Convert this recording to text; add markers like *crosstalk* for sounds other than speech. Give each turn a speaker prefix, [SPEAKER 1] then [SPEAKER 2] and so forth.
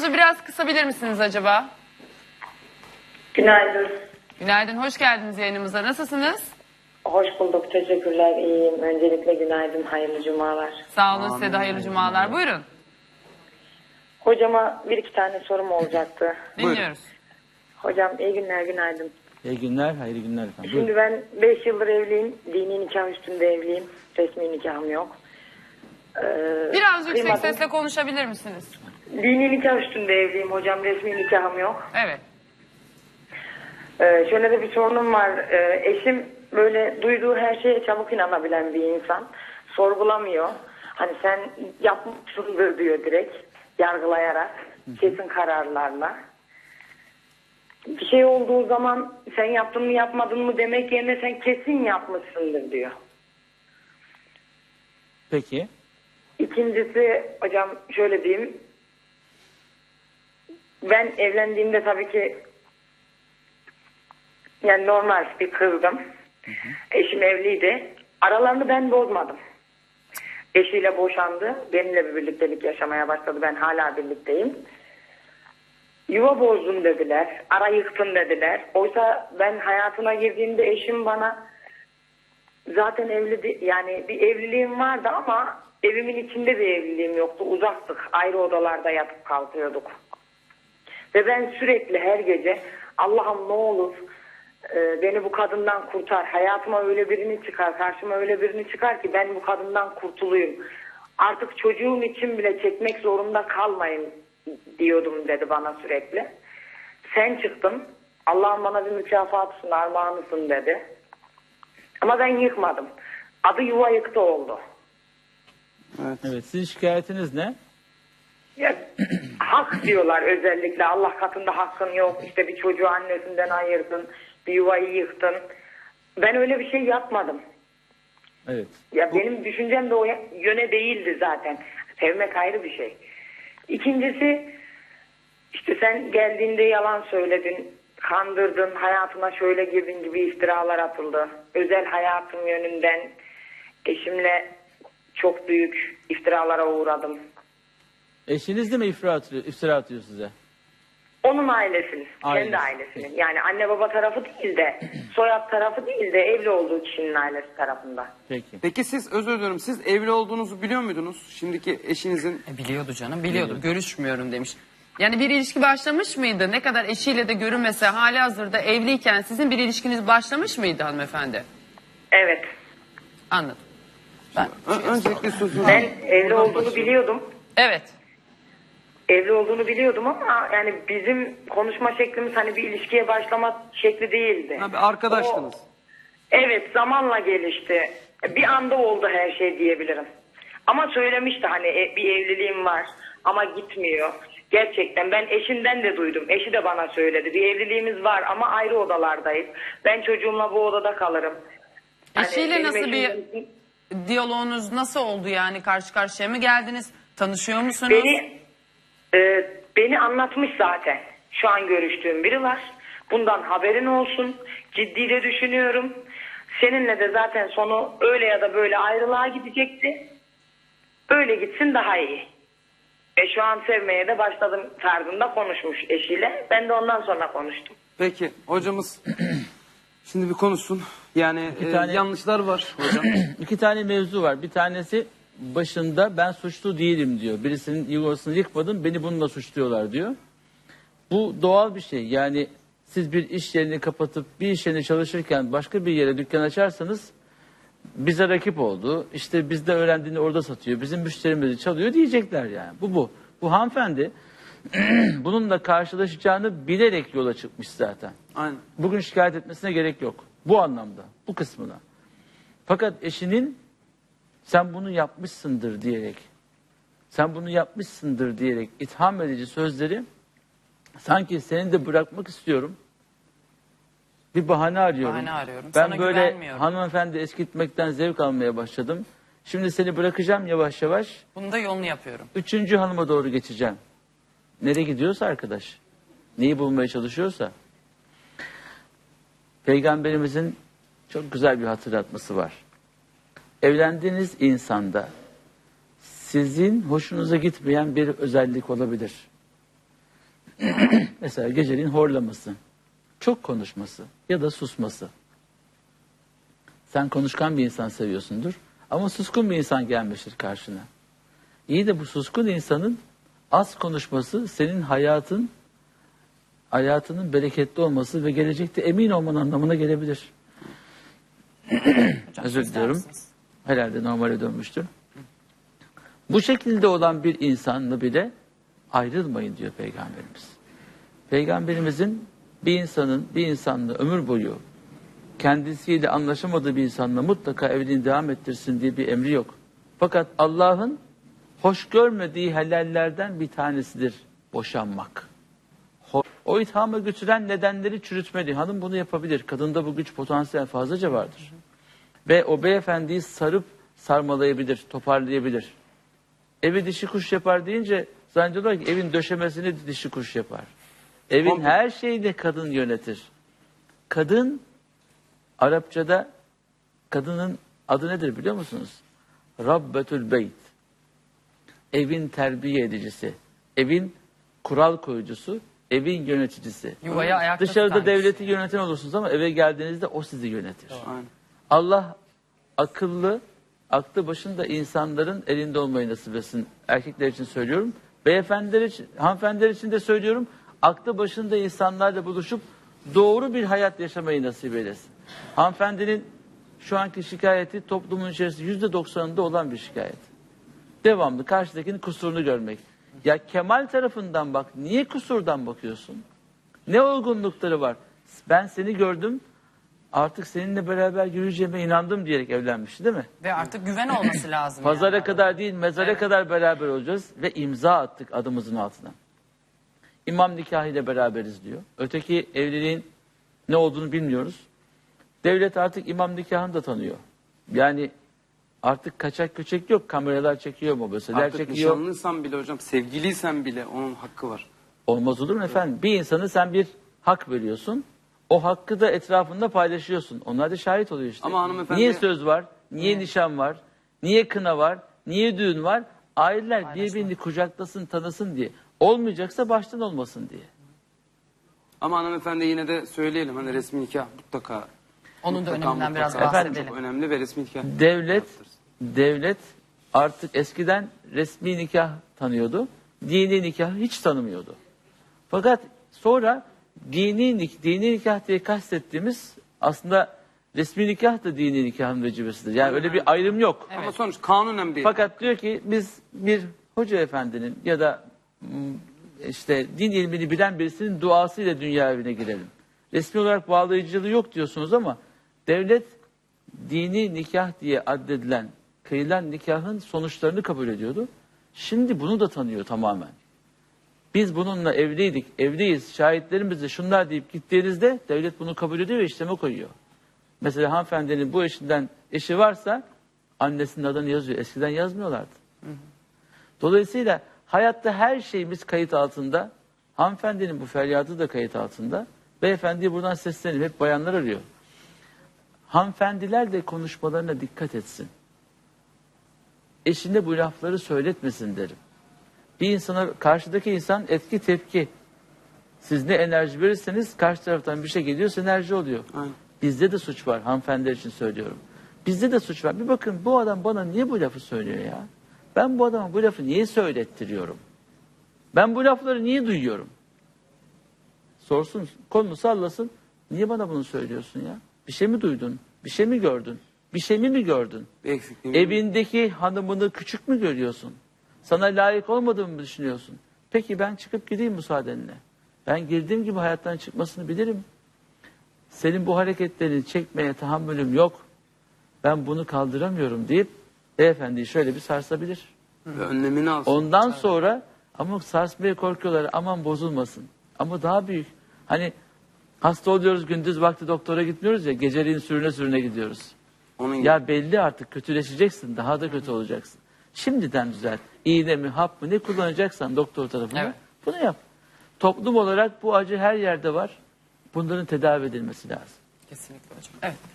[SPEAKER 1] Mikrofonunuzu biraz kısabilir misiniz acaba?
[SPEAKER 2] Günaydın.
[SPEAKER 1] Günaydın, hoş geldiniz yayınımıza. Nasılsınız?
[SPEAKER 2] Hoş bulduk. Teşekkürler. İyiyim. Öncelikle günaydın. Hayırlı cumalar.
[SPEAKER 1] Sağ olun, size de hayırlı cumalar. Buyurun,
[SPEAKER 2] Hocama bir iki tane sorum olacaktı. *laughs*
[SPEAKER 1] dinliyoruz.
[SPEAKER 2] Hocam iyi günler, günaydın.
[SPEAKER 3] İyi günler, hayırlı günler efendim. Buyurun.
[SPEAKER 2] Şimdi ben 5 yıldır evliyim. Dini nikah üstünde evliyim. Resmi nikahım yok. Ee,
[SPEAKER 1] Biraz yüksek
[SPEAKER 2] kıymadım.
[SPEAKER 1] sesle konuşabilir misiniz?
[SPEAKER 2] Dini nikah üstünde evliyim hocam. Resmi nikahım yok.
[SPEAKER 1] Evet.
[SPEAKER 2] Ee, şöyle de bir sorunum var. Ee, eşim böyle duyduğu her şeye çabuk inanabilen bir insan. Sorgulamıyor. Hani sen yapmışsındır diyor direkt. Yargılayarak. Kesin kararlarla. Bir şey olduğu zaman sen yaptın mı yapmadın mı demek yerine sen kesin yapmışsındır diyor.
[SPEAKER 3] Peki.
[SPEAKER 2] İkincisi hocam şöyle diyeyim. Ben evlendiğimde tabii ki yani normal bir kızdım. Eşim evliydi. Aralarını ben bozmadım. Eşiyle boşandı. Benimle bir birliktelik yaşamaya başladı. Ben hala birlikteyim. Yuva bozdun dediler. Ara yıktın dediler. Oysa ben hayatına girdiğimde eşim bana zaten evli yani bir evliliğim vardı ama evimin içinde bir evliliğim yoktu. Uzaktık. Ayrı odalarda yatıp kalkıyorduk. Ve ben sürekli her gece Allah'ım ne olur e, beni bu kadından kurtar. Hayatıma öyle birini çıkar, karşıma öyle birini çıkar ki ben bu kadından kurtulayım. Artık çocuğum için bile çekmek zorunda kalmayın diyordum dedi bana sürekli. Sen çıktın. Allah'ım bana bir mükafatısın, armağanısın dedi. Ama ben yıkmadım. Adı yuva yıktı oldu.
[SPEAKER 3] Evet, sizin şikayetiniz ne?
[SPEAKER 2] Ya, *clears throat* hak diyorlar özellikle. Allah katında hakkın yok. İşte bir çocuğu annesinden ayırdın bir yuvayı yıktın. Ben öyle bir şey yapmadım.
[SPEAKER 3] Evet.
[SPEAKER 2] ya benim düşüncem de o yöne değildi zaten. Sevmek ayrı bir şey. İkincisi işte sen geldiğinde yalan söyledin kandırdın hayatıma şöyle girdin gibi iftiralar atıldı. Özel hayatım yönünden eşimle çok büyük iftiralara uğradım
[SPEAKER 3] Eşiniz de mi iftira atıyor, iftira atıyor size?
[SPEAKER 2] Onun ailesinin,
[SPEAKER 3] Ailesi.
[SPEAKER 2] kendi ailesinin. Yani anne baba tarafı değil de, *clears throat* soyad tarafı değil de evli olduğu kişinin ailesi tarafında.
[SPEAKER 3] Peki.
[SPEAKER 4] Peki siz özür diliyorum siz evli olduğunuzu biliyor muydunuz? Şimdiki eşinizin
[SPEAKER 1] E, biliyordu canım, biliyordu. Görüşmüyorum demiş. Yani bir ilişki başlamış mıydı? Ne kadar eşiyle de görünmese hali hazırda evliyken sizin bir ilişkiniz başlamış mıydı hanımefendi?
[SPEAKER 2] Evet.
[SPEAKER 1] Anladım. Ben,
[SPEAKER 4] Ö- öncelikle sözünü
[SPEAKER 2] Ben evli olduğunu biliyordum.
[SPEAKER 1] evet.
[SPEAKER 2] Evli olduğunu biliyordum ama yani bizim konuşma şeklimiz hani bir ilişkiye başlama şekli değildi.
[SPEAKER 4] Ha, bir arkadaştınız.
[SPEAKER 2] O- evet zamanla gelişti. Bir anda oldu her şey diyebilirim. Ama söylemişti hani e, bir evliliğim var ama gitmiyor. Gerçekten ben eşinden de duydum. Eşi de bana söyledi. Bir evliliğimiz var ama ayrı odalardayız. Ben çocuğumla bu odada kalırım. Hani
[SPEAKER 1] Eşiyle nasıl bir
[SPEAKER 2] eşim-
[SPEAKER 1] diyaloğunuz nasıl oldu yani? Karşı karşıya mı geldiniz? Tanışıyor musunuz?
[SPEAKER 2] Beni e, beni anlatmış zaten. Şu an görüştüğüm biri var. Bundan haberin olsun. Ciddi de düşünüyorum. Seninle de zaten sonu öyle ya da böyle ayrılığa gidecekti. Öyle gitsin daha iyi. E şu an sevmeye de başladım tarzında konuşmuş eşiyle. Ben de ondan sonra konuştum.
[SPEAKER 4] Peki hocamız *clears throat* şimdi bir konuşsun. Yani e,
[SPEAKER 3] tane-
[SPEAKER 4] yanlışlar var hocam. *clears throat*
[SPEAKER 3] İki tane mevzu var. Bir tanesi başında ben suçlu değilim diyor. Birisinin yuvasını yıkmadım, beni bununla suçluyorlar diyor. Bu doğal bir şey. Yani siz bir iş yerini kapatıp bir iş yerine çalışırken başka bir yere dükkan açarsanız bize rakip oldu. İşte bizde öğrendiğini orada satıyor. Bizim müşterimizi çalıyor diyecekler yani. Bu bu. Bu hanımefendi *clears throat* bununla karşılaşacağını bilerek yola çıkmış zaten.
[SPEAKER 4] Aynen.
[SPEAKER 3] Bugün şikayet etmesine gerek yok. Bu anlamda, bu kısmına. Fakat eşinin sen bunu yapmışsındır diyerek, sen bunu yapmışsındır diyerek itham edici sözleri sanki seni de bırakmak istiyorum. Bir bahane arıyorum.
[SPEAKER 1] Bahane arıyorum.
[SPEAKER 3] Ben
[SPEAKER 1] Sana
[SPEAKER 3] böyle hanımefendi eskitmekten zevk almaya başladım. Şimdi seni bırakacağım yavaş yavaş.
[SPEAKER 1] Bunu da yolunu yapıyorum.
[SPEAKER 3] Üçüncü hanıma doğru geçeceğim. Nereye gidiyorsa arkadaş. Neyi bulmaya çalışıyorsa. Peygamberimizin çok güzel bir hatırlatması var. Evlendiğiniz insanda sizin hoşunuza gitmeyen bir özellik olabilir. *clears throat* Mesela geceliğin horlaması, çok konuşması ya da susması. Sen konuşkan bir insan seviyorsundur ama suskun bir insan gelmiştir karşına. İyi de bu suskun insanın az konuşması senin hayatın hayatının bereketli olması ve gelecekte emin olman anlamına gelebilir. *clears throat* Özür diliyorum. Herhalde normale dönmüştür. Bu şekilde olan bir insanla bile ayrılmayın diyor Peygamberimiz. Peygamberimizin bir insanın bir insanla ömür boyu kendisiyle anlaşamadığı bir insanla mutlaka evliliğini devam ettirsin diye bir emri yok. Fakat Allah'ın hoş görmediği helallerden bir tanesidir boşanmak. O ithama götüren nedenleri çürütmeli. Hanım bunu yapabilir. Kadında bu güç potansiyel fazlaca vardır. Ve o beyefendiyi sarıp sarmalayabilir, toparlayabilir. Evi dişi kuş yapar deyince zannediyorlar ki evin döşemesini dişi kuş yapar. Evin
[SPEAKER 4] Komple.
[SPEAKER 3] her şeyini kadın yönetir. Kadın Arapçada kadının adı nedir biliyor musunuz? Rabbetül beyt. Evin terbiye edicisi, evin kural koyucusu, evin yöneticisi.
[SPEAKER 1] Yuvayı ayakta
[SPEAKER 3] Dışarıda
[SPEAKER 1] tutan
[SPEAKER 3] devleti yöneten olursunuz ama eve geldiğinizde o sizi yönetir.
[SPEAKER 4] Aynen.
[SPEAKER 3] Allah akıllı, aklı başında insanların elinde olmayı nasip etsin. Erkekler için söylüyorum. Beyefendiler için, hanımefendiler için de söylüyorum. Aklı başında insanlarla buluşup doğru bir hayat yaşamayı nasip eylesin. Hanımefendinin şu anki şikayeti toplumun içerisinde yüzde doksanında olan bir şikayet. Devamlı karşıdakinin kusurunu görmek. Ya Kemal tarafından bak. Niye kusurdan bakıyorsun? Ne olgunlukları var? Ben seni gördüm. Artık seninle beraber yürüyeceğime inandım diyerek evlenmişti değil mi?
[SPEAKER 1] Ve artık güven olması lazım.
[SPEAKER 3] Pazara
[SPEAKER 1] yani.
[SPEAKER 3] kadar değil mezara kadar beraber olacağız ve imza attık adımızın altına. İmam nikahıyla beraberiz diyor. Öteki evliliğin ne olduğunu bilmiyoruz. Devlet artık imam nikahını da tanıyor. Yani artık kaçak göçek yok. Kameralar çekiyor, mobeseler
[SPEAKER 4] Artık
[SPEAKER 3] çekiyor.
[SPEAKER 4] nişanlıysan bile hocam, sevgiliysen bile onun hakkı var.
[SPEAKER 3] Olmaz olur mu efendim? Bir insanı sen bir hak veriyorsun. O hakkı da etrafında paylaşıyorsun. Onlar da şahit oluyor işte.
[SPEAKER 4] Ama hanımefendi-
[SPEAKER 3] Niye söz var? Niye nişan var? Niye kına var? Niye düğün var? Aileler birbirini kucaklasın, tanısın diye. Olmayacaksa baştan olmasın diye.
[SPEAKER 4] Ama hanımefendi yine de söyleyelim hani resmi nikah mutlaka.
[SPEAKER 1] Onun da
[SPEAKER 4] mutlaka,
[SPEAKER 1] öneminden biraz
[SPEAKER 4] mutlaka
[SPEAKER 1] bahsedelim.
[SPEAKER 4] Çok önemli ve resmi nikah.
[SPEAKER 3] Devlet devlet artık eskiden resmi nikah tanıyordu. Dini nikah hiç tanımıyordu. Fakat sonra dini, dini nikah diye kastettiğimiz aslında resmi nikah da dini nikahın vecibesidir. Yani öyle bir ayrım yok.
[SPEAKER 4] Ama sonuç kanunen bir.
[SPEAKER 3] Fakat diyor ki biz bir hoca efendinin ya da işte din ilmini bilen birisinin duasıyla dünya evine girelim. Resmi olarak bağlayıcılığı yok diyorsunuz ama devlet dini nikah diye addedilen kıyılan nikahın sonuçlarını kabul ediyordu. Şimdi bunu da tanıyor tamamen. Biz bununla evliydik, evliyiz, şahitlerimiz de şunlar deyip gittiğinizde devlet bunu kabul ediyor ve işleme koyuyor. Mesela hanımefendinin bu eşinden eşi varsa annesinin adını yazıyor. Eskiden yazmıyorlardı. Dolayısıyla hayatta her şeyimiz kayıt altında. Hanımefendinin bu feryadı da kayıt altında. Beyefendiye buradan seslenelim. Hep bayanlar arıyor. Hanımefendiler de konuşmalarına dikkat etsin. Eşine bu lafları söyletmesin derim. Bir insana, karşıdaki insan etki tepki. Siz ne enerji verirseniz karşı taraftan bir şey geliyorsa enerji oluyor.
[SPEAKER 4] Aynen.
[SPEAKER 3] Bizde de suç var hanımefendiler için söylüyorum. Bizde de suç var. Bir bakın bu adam bana niye bu lafı söylüyor ya? Ben bu adama bu lafı niye söylettiriyorum? Ben bu lafları niye duyuyorum? Sorsun, kolunu sallasın. Niye bana bunu söylüyorsun ya? Bir şey mi duydun? Bir şey mi gördün? Bir şey mi mi gördün?
[SPEAKER 4] Bir.
[SPEAKER 3] Evindeki hanımını küçük mü görüyorsun? Sana layık olmadığımı mı düşünüyorsun? Peki ben çıkıp gideyim müsaadenle. Ben girdiğim gibi hayattan çıkmasını bilirim. Senin bu hareketlerini çekmeye tahammülüm yok. Ben bunu kaldıramıyorum deyip beyefendiyi şöyle bir sarsabilir.
[SPEAKER 4] Ve önlemini alsın.
[SPEAKER 3] Ondan sonra ama sarsmaya korkuyorlar aman bozulmasın. Ama daha büyük. Hani hasta oluyoruz gündüz vakti doktora gitmiyoruz ya geceliğin sürüne sürüne gidiyoruz.
[SPEAKER 4] Onun gibi.
[SPEAKER 3] Ya belli artık kötüleşeceksin daha da kötü olacaksın. Şimdiden düzelt. İğne mi hap mı ne kullanacaksan doktor tarafından
[SPEAKER 1] Evet.
[SPEAKER 3] bunu yap. Toplum olarak bu acı her yerde var. Bunların tedavi edilmesi lazım.
[SPEAKER 1] Kesinlikle hocam. Evet.